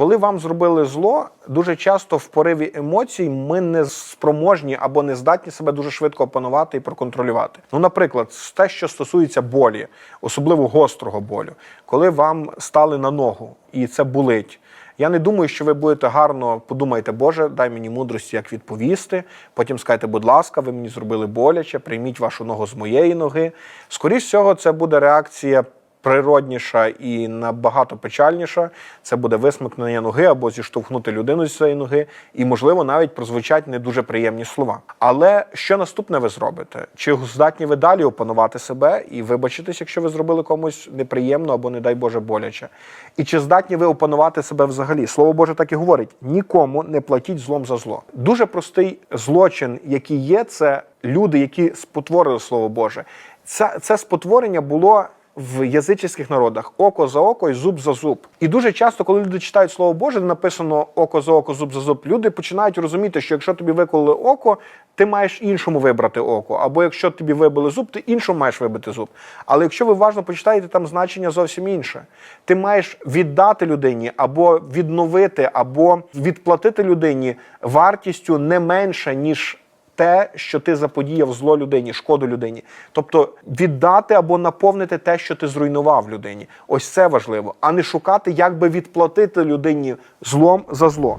Коли вам зробили зло, дуже часто в пориві емоцій ми не спроможні або не здатні себе дуже швидко опанувати і проконтролювати. Ну, наприклад, те, що стосується болі, особливо гострого болю, коли вам стали на ногу і це болить. Я не думаю, що ви будете гарно подумаєте, Боже, дай мені мудрості, як відповісти. Потім скажете, будь ласка, ви мені зробили боляче, прийміть вашу ногу з моєї ноги. Скоріше всього, це буде реакція природніша і набагато печальніша. Це буде висмикнення ноги або зіштовхнути людину зі своєї ноги, і, можливо, навіть прозвучать не дуже приємні слова. Але що наступне ви зробите? Чи здатні ви далі опанувати себе і вибачитись, якщо ви зробили комусь неприємно або, не дай Боже, боляче? І чи здатні ви опанувати себе взагалі? Слово Боже так і говорить: нікому не платіть злом за зло. Дуже простий злочин, який є, це люди, які спотворили Слово Боже. Це, це спотворення було в язичних народах око за око і зуб за зуб. І дуже часто, коли люди читають слово Боже, де написано око за око, зуб за зуб, люди починають розуміти, що якщо тобі викололи око, ти маєш іншому вибрати око. Або якщо тобі вибили зуб, ти іншому маєш вибити зуб. Але якщо ви уважно почитаєте, там значення зовсім інше. Ти маєш віддати людині, або відновити, або відплатити людині вартістю не менше, ніж те, що ти заподіяв зло людині, шкоду людині. Тобто віддати або наповнити те, що ти зруйнував людині. Ось це важливо, а не шукати, як би відплатити людині злом за зло.